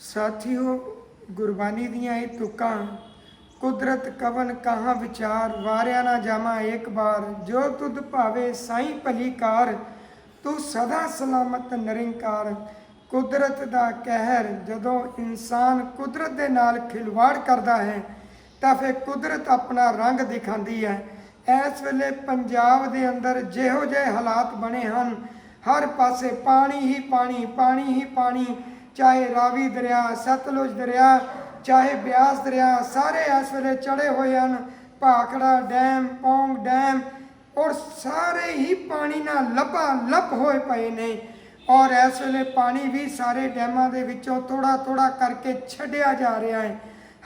ਸਾਥੀਓ, ਗੁਰਬਾਣੀ ਦੀਆਂ ਇਹ ਤੁਕਾਂ, ਕੁਦਰਤ ਕਵਨ ਕਹਾਂ ਵਿਚਾਰ, ਵਾਰਿਆ ਨਾ ਜਾਮਾ ਇੱਕ ਬਾਰ, ਜੋ ਤੁਧ ਭਾਵੇ ਸਾਈ ਭਲੀ ਕਾਰ ਤੂੰ ਸਦਾ ਸਲਾਮਤ ਨਿਰੰਕਾਰ। ਕੁਦਰਤ ਦਾ ਕਹਿਰ ਜਦੋਂ ਇਨਸਾਨ ਕੁਦਰਤ ਦੇ ਨਾਲ ਖਿਲਵਾੜ ਕਰਦਾ ਹੈ, ਤਾਂ ਫਿਰ ਕੁਦਰਤ ਆਪਣਾ ਰੰਗ ਦਿਖਾਉਂਦੀ ਹੈ। ਇਸ ਵੇਲੇ ਪੰਜਾਬ ਦੇ ਅੰਦਰ ਜਿਹੋ ਜਿਹੇ ਹਾਲਾਤ ਬਣੇ ਹਨ, ਹਰ ਪਾਸੇ ਪਾਣੀ ਹੀ ਪਾਣੀ ਪਾਣੀ ਹੀ ਪਾਣੀ ਚਾਹੇ ਰਾਵੀ ਦਰਿਆ, ਸਤਲੁਜ ਦਰਿਆ, ਚਾਹੇ ਬਿਆਸ ਦਰਿਆ, ਸਾਰੇ ਇਸ ਵੇਲੇ ਚੜੇ ਹੋਏ ਹਨ। ਭਾਖੜਾ ਡੈਮ, ਪੌਂਗ ਡੈਮ ਔਰ ਸਾਰੇ ਹੀ ਪਾਣੀ ਨਾਲ ਲੱਭਾ ਲੱਭ ਹੋਏ ਪਏ ਨੇ ਔਰ ਇਸ ਵੇਲੇ ਪਾਣੀ ਵੀ ਸਾਰੇ ਡੈਮਾਂ ਦੇ ਵਿੱਚੋਂ ਥੋੜਾ ਥੋੜਾ ਕਰਕੇ ਛੱਡਿਆ ਜਾ ਰਿਹਾ ਹੈ।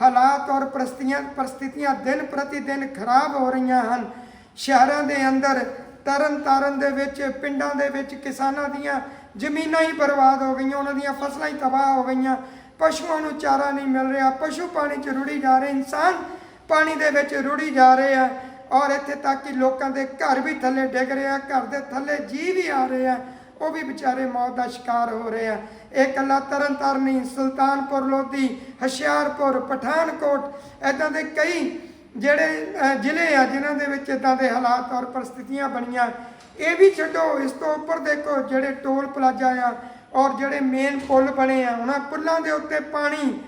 ਹਾਲਾਤ ਔਰ ਪ੍ਰਸਤੀਆਂ, ਪ੍ਰਸਥਿਤੀਆਂ ਦਿਨ ਪ੍ਰਤੀ ਦਿਨ ਖਰਾਬ ਹੋ ਰਹੀਆਂ ਹਨ। ਸ਼ਹਿਰਾਂ ਦੇ ਅੰਦਰ ਤਰਨ ਤਾਰਨ ਦੇ ਵਿੱਚ, ਪਿੰਡਾਂ ਦੇ ਵਿੱਚ ਕਿਸਾਨਾਂ ਦੀਆਂ ਜ਼ਮੀਨਾਂ ਹੀ ਬਰਬਾਦ ਹੋ ਗਈਆਂ, ਉਹਨਾਂ ਦੀਆਂ ਫਸਲਾਂ ਹੀ ਤਬਾਹ ਹੋ ਗਈਆਂ। ਪਸ਼ੂਆਂ ਨੂੰ ਚਾਰਾ ਨਹੀਂ ਮਿਲ ਰਿਹਾ, ਪਸ਼ੂ ਪਾਣੀ 'ਚ ਰੁੜੀ ਜਾ ਰਹੇ, ਇਨਸਾਨ ਪਾਣੀ ਦੇ ਵਿੱਚ ਰੁੜੀ ਜਾ ਰਹੇ ਆ। ਔਰ ਇੱਥੇ ਤੱਕ ਕਿ ਲੋਕਾਂ ਦੇ ਘਰ ਵੀ ਥੱਲੇ ਡਿੱਗ ਰਹੇ ਆ, ਘਰ ਦੇ ਥੱਲੇ ਜੀ ਵੀ ਆ ਰਹੇ ਆ, ਉਹ ਵੀ ਵਿਚਾਰੇ ਮੌਤ ਦਾ ਸ਼ਿਕਾਰ ਹੋ ਰਹੇ ਆ। ਇਹ ਕੱਲਾ ਤਰਨਤਾਰਨੀ ਸੁਲਤਾਨਪੁਰ ਲੋਧੀ, ਹੁਸ਼ਿਆਰਪੁਰ, ਪਠਾਨਕੋਟ ਐਦਾਂ ਦੇ ਕਈ ਜਿਹੜੇ ਜ਼ਿਲ੍ਹੇ ਆ, ਜਿਨ੍ਹਾਂ ਦੇ ਵਿੱਚ ਇਦਾਂ ਦੇ ਹਾਲਾਤ ਔਰ ਪਰਿਸਥਿਤੀਆਂ ਬਣੀਆਂ, ਇਹ ਵੀ ਛੱਡੋ। ਇਸ ਤੋਂ ਉੱਪਰ ਦੇਖੋ, ਜਿਹੜੇ ਟੋਲ ਪਲਾਜ਼ਾ ਆ ਔਰ ਜਿਹੜੇ ਮੇਨ ਪੁਲ ਬਣੇ ਆ, ਉਹਨਾਂ ਪੁੱਲਾਂ ਦੇ ਉੱਤੇ ਪਾਣੀ,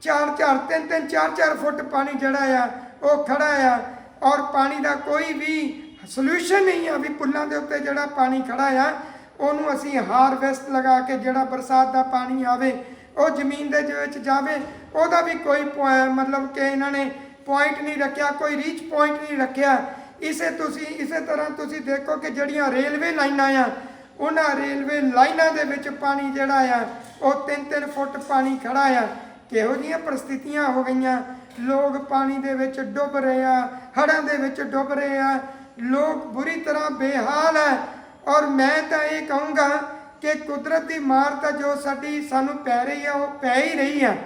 ਚਾਰ ਚਾਰ, ਤਿੰਨ ਤਿੰਨ, ਚਾਰ ਚਾਰ ਫੁੱਟ ਪਾਣੀ ਜਿਹੜਾ ਆ, ਉਹ ਖੜਾ ਆ। ਔਰ ਪਾਣੀ ਦਾ ਕੋਈ ਵੀ ਸੋਲੂਸ਼ਨ ਨਹੀਂ ਆ ਵੀ ਪੁੱਲਾਂ ਦੇ ਉੱਤੇ ਜਿਹੜਾ ਪਾਣੀ ਖੜਾ ਆ, ਉਹਨੂੰ ਅਸੀਂ ਹਾਰਵੈਸਟ ਲਗਾ ਕੇ ਜਿਹੜਾ ਬਰਸਾਤ ਦਾ ਪਾਣੀ ਆਵੇ, ਉਹ ਜ਼ਮੀਨ ਦੇ ਵਿੱਚ ਜਾਵੇ, ਉਹਦਾ ਵੀ ਕੋਈ ਪੁਆ- ਮਤਲਬ ਕਿ ਇਹਨਾਂ ਨੇ ਪੁਆਇੰਟ ਨਹੀਂ ਰੱਖਿਆ, ਕੋਈ ਰੀਚ ਪੁਆਇੰਟ ਨਹੀਂ ਰੱਖਿਆ। ਇਸੇ ਤੁਸੀਂ, ਇਸੇ ਤਰ੍ਹਾਂ ਤੁਸੀਂ ਦੇਖੋ ਕਿ ਜਿਹੜੀਆਂ ਰੇਲਵੇ ਲਾਈਨਾਂ ਆ, ਉਹਨਾਂ ਰੇਲਵੇ ਲਾਈਨਾਂ ਦੇ ਵਿੱਚ ਪਾਣੀ ਜਿਹੜਾ ਆ, ਉਹ 3-3 ਫੁੱਟ ਪਾਣੀ ਖੜਾ ਆ। ਕਿਹੋ ਜਿਹੀਆਂ ਪ੍ਰਸਥਿਤੀਆਂ ਹੋ ਗਈਆਂ? ਲੋਕ ਪਾਣੀ ਦੇ ਵਿੱਚ ਡੁੱਬ ਰਹੇ ਆ, ਹੜ੍ਹਾਂ ਦੇ ਵਿੱਚ ਡੁੱਬ ਰਹੇ ਆ। ਲੋਕ ਬੁਰੀ ਤਰ੍ਹਾਂ ਬੇਹਾਲ ਹੈ ਔਰ ਮੈਂ ਤਾਂ ਇਹ ਕਹੂੰਗਾ ਕਿ ਕੁਦਰਤ ਦੀ ਮਾਰ ਤਾਂ ਜੋ ਸਾਡੀ, ਸਾਨੂੰ ਪੈ ਰਹੀ ਆ, ਉਹ ਪੈ ਹੀ ਰਹੀ ਆ।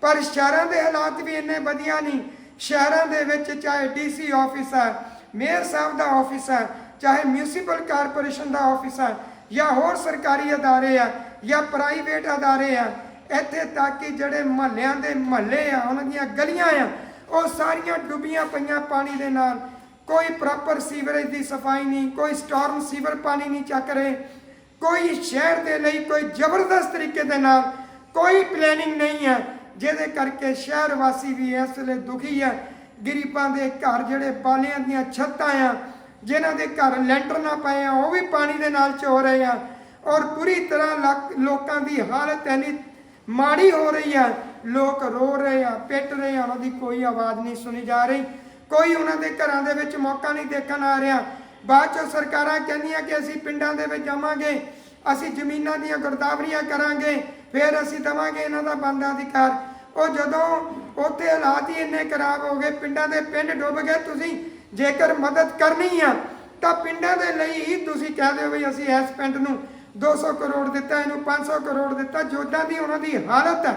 ਪਰ ਸ਼ਹਿਰਾਂ ਦੇ ਹਾਲਾਤ ਵੀ ਇੰਨੇ ਵਧੀਆ ਨਹੀਂ। ਸ਼ਹਿਰਾਂ ਦੇ ਵਿੱਚ ਚਾਹੇ ਡੀਸੀ ਆਫਿਸ ਹੈ ਮੇਅਰ ਸਾਹਿਬ ਦਾ ਆਫਿਸ ਹੈ, ਚਾਹੇ ਮਿਊਨਿਸਪਲ ਕਾਰਪੋਰੇਸ਼ਨ ਦਾ ਆਫਿਸ ਹੈ, ਜਾਂ ਹੋਰ ਸਰਕਾਰੀ ਅਦਾਰੇ ਆ, ਜਾਂ ਪ੍ਰਾਈਵੇਟ ਅਦਾਰੇ ਆ, ਇੱਥੇ ਤੱਕ ਕਿ ਜਿਹੜੇ ਮਹੱਲਿਆਂ ਦੇ ਮਹੱਲੇ ਆ, ਉਹਨਾਂ ਦੀਆਂ ਗਲੀਆਂ ਆ, ਉਹ ਸਾਰੀਆਂ ਡੁੱਬੀਆਂ ਪਈਆਂ ਪਾਣੀ ਦੇ ਨਾਲ। ਕੋਈ ਪ੍ਰੋਪਰ ਸੀਵਰੇਜ ਦੀ ਸਫ਼ਾਈ ਨਹੀਂ, ਕੋਈ ਸਟਾਰਮ ਸੀਵਰ ਪਾਣੀ ਨਹੀਂ ਚੱਕ ਰਹੇ। ਕੋਈ ਸ਼ਹਿਰ ਦੇ ਲਈ ਕੋਈ ਜ਼ਬਰਦਸਤ ਤਰੀਕੇ ਦੇ ਨਾਲ ਕੋਈ ਪਲੈਨਿੰਗ ਨਹੀਂ ਹੈ। ਜਿਹਦੇ ਕਰਕੇ ਸ਼ਹਿਰ ਵਾਸੀ ਵੀ ਇਸ ਵੇਲੇ ਦੁਖੀ ਹੈ ਗਰੀਬਾਂ ਦੇ ਘਰ ਜਿਹੜੇ ਬਾਲਿਆਂ ਦੀਆਂ ਛੱਤਾਂ ਆ, ਜਿਨ੍ਹਾਂ ਦੇ ਘਰ ਲੈਂਟਰ ਨਾ ਪਏ ਆ, ਉਹ ਵੀ ਪਾਣੀ ਦੇ ਨਾਲ ਚੋ ਰਹੇ ਆ। ਔਰ ਪੂਰੀ ਤਰ੍ਹਾਂ ਲੱਕ- ਲੋਕਾਂ ਦੀ ਹਾਲਤ ਐਨੀ ਮਾੜੀ ਹੋ ਰਹੀ ਆ। ਲੋਕ ਰੋ ਰਹੇ ਆ, ਪਿੱਟ ਰਹੇ ਆ, ਉਹਨਾਂ ਦੀ ਕੋਈ ਆਵਾਜ਼ ਨਹੀਂ ਸੁਣੀ ਜਾ ਰਹੀ। ਕੋਈ ਉਹਨਾਂ ਦੇ ਘਰਾਂ ਦੇ ਵਿੱਚ ਮੌਕਾ ਨਹੀਂ ਦੇਖਣ ਆ ਰਿਹਾ। ਬਾਅਦ ਚੋਂ ਸਰਕਾਰਾਂ ਕਹਿੰਦੀਆਂ ਕਿ ਅਸੀਂ ਪਿੰਡਾਂ ਦੇ ਵਿੱਚ ਜਾਵਾਂਗੇ, ਅਸੀਂ ਜ਼ਮੀਨਾਂ ਦੀਆਂ ਗਰਦਾਵਰੀਆਂ ਕਰਾਂਗੇ, ਫਿਰ ਅਸੀਂ ਦਵਾਂਗੇ ਇਹਨਾਂ ਦਾ ਬੰਦਾ ਅਧਿਕਾਰ। ਉਹ ਜਦੋਂ ਉੱਥੇ ਹਾਲਾਤ ਹੀ ਇੰਨੇ ਖਰਾਬ ਹੋ ਗਏ, ਪਿੰਡਾਂ ਦੇ ਪਿੰਡ ਡੁੱਬ ਗਏ ਤੁਸੀਂ, ਜੇਕਰ ਮਦਦ ਕਰਨੀ ਆ, ਤਾਂ ਪਿੰਡਾਂ ਦੇ ਲਈ ਹੀ ਤੁਸੀਂ ਕਹਿ ਦਿਓ ਵੀ ਅਸੀਂ ਇਸ ਪਿੰਡ ਨੂੰ 200 ਕਰੋੜ ਦਿੱਤਾ, ਇਹਨੂੰ 500 ਕਰੋੜ ਦਿੱਤਾ ਜੋਦਾਂ ਦੀ ਉਹਨਾਂ ਦੀ ਹਾਲਤ ਹੈ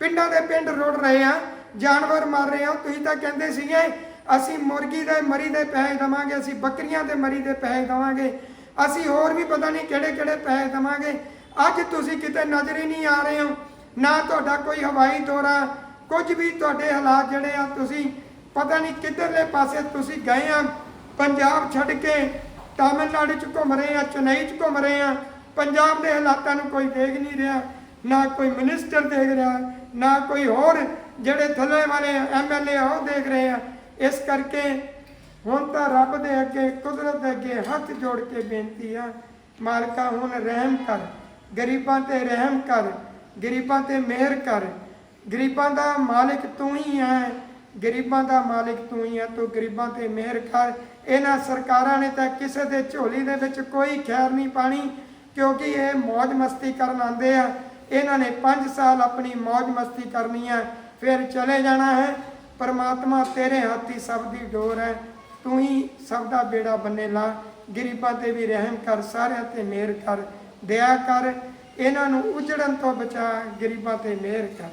ਪਿੰਡਾਂ ਦੇ ਪਿੰਡ ਰੁੜ ਰਹੇ ਆ, ਜਾਨਵਰ ਮਰ ਰਹੇ ਆ, ਤੁਸੀਂ ਤਾਂ ਕਹਿੰਦੇ ਸੀਗੇ, ਅਸੀਂ ਮੁਰਗੀ ਦੇ ਮਰੀ ਦੇ ਪੈਸੇ ਦਵਾਂਗੇ, ਅਸੀਂ ਬੱਕਰੀਆਂ ਦੇ ਮਰੀ ਦੇ ਪੈਸੇ ਦਵਾਂਗੇ, ਅਸੀਂ ਹੋਰ ਵੀ ਪਤਾ ਨਹੀਂ ਕਿਹੜੇ ਕਿਹੜੇ ਪੈਸੇ ਦਵਾਂਗੇ। ਅੱਜ ਤੁਸੀਂ ਕਿਤੇ ਨਜ਼ਰ ਹੀ ਨਹੀਂ ਆ ਰਹੇ ਹੋ। ਨਾ ਤੁਹਾਡਾ ਕੋਈ ਹਵਾਈ ਦੌਰਾ, ਕੁਝ ਵੀ ਤੁਹਾਡੇ ਹਾਲਾਤ ਜਿਹੜੇ ਆ, ਤੁਸੀਂ ਪਤਾ ਨਹੀਂ ਕਿੱਧਰਲੇ ਪਾਸੇ ਤੁਸੀਂ ਗਏ ਆ, ਪੰਜਾਬ ਛੱਡ ਕੇ ਤਾਮਿਲਨਾਡੂ ਚ ਘੁੰਮ ਰਹੇ ਆ, ਚੇਨਈ ਚ ਘੁੰਮ ਰਹੇ ਆ, ਪੰਜਾਬ ਦੇ ਹਾਲਾਤਾਂ ਨੂੰ ਕੋਈ ਦੇਖ ਨਹੀਂ ਰਿਹਾ, ਨਾ ਕੋਈ ਮਿਨਿਸਟਰ ਦੇਖ ਰਿਹਾ, ਨਾ ਕੋਈ ਹੋਰ ਜਿਹੜੇ ਥੱਲੇ ਵਾਲੇ ਐਮਐਲਏ ਉਹ ਦੇਖ ਰਹੇ ਆ। ਇਸ ਕਰਕੇ ਹੁਣ ਤਾਂ ਰੱਬ ਦੇ ਅੱਗੇ, ਕੁਦਰਤ ਦੇ ਅੱਗੇ ਹੱਥ ਜੋੜ ਕੇ ਬੇਨਤੀ ਆ, ਮਾਲਕਾ ਹੁਣ ਰਹਿਮ ਕਰ, ਗਰੀਬਾਂ ਤੇ ਰਹਿਮ ਕਰ ਗਰੀਬਾਂ ਤੇ ਮਿਹਰ ਕਰ। ਗਰੀਬਾਂ ਦਾ ਮਾਲਿਕ ਤੂੰ ਹੀ ਹੈ। ਗਰੀਬਾਂ ਦਾ ਮਾਲਿਕ ਤੂੰ ਹੀ ਹੈ, ਤੂੰ ਗਰੀਬਾਂ ਤੇ ਮਿਹਰ ਕਰ। ਇਹਨਾਂ ਸਰਕਾਰਾਂ ਨੇ ਤਾਂ ਕਿਸੇ ਦੇ ਝੋਲੀ ਦੇ ਵਿੱਚ ਕੋਈ ਖੈਰ ਨਹੀਂ ਪਾਣੀ, ਕਿਉਂਕਿ ਇਹ ਮौज ਮਸਤੀ ਕਰਨ ਆਉਂਦੇ ਆ। ਇਹਨਾਂ ਨੇ 5 ਸਾਲ ਆਪਣੀ ਮौज ਮਸਤੀ ਕਰਨੀ ਹੈ ਫਿਰ ਚਲੇ ਜਾਣਾ ਹੈ। ਪਰਮਾਤਮਾ ਤੇਰੇ ਹੱਥ ਸਭ ਦੀ ਡੋਰ ਹੈ। ਤੂੰ ਹੀ ਸਭ ਦਾ ਬੇੜਾ ਬੰਨੇ ਲਾ। ਗਰੀਬਾਂ ਤੇ ਵੀ ਰਹਿਮ ਕਰ, ਸਾਰਿਆਂ ਤੇ ਮਿਹਰ ਕਰ। ਦਇਆ ਕਰ। ਇਹਨਾਂ ਨੂੰ ਉਜੜਨ ਤੋਂ ਬਚਾ ਗਰੀਬਾਂ ਤੇ ਮਿਹਰ ਕਰ।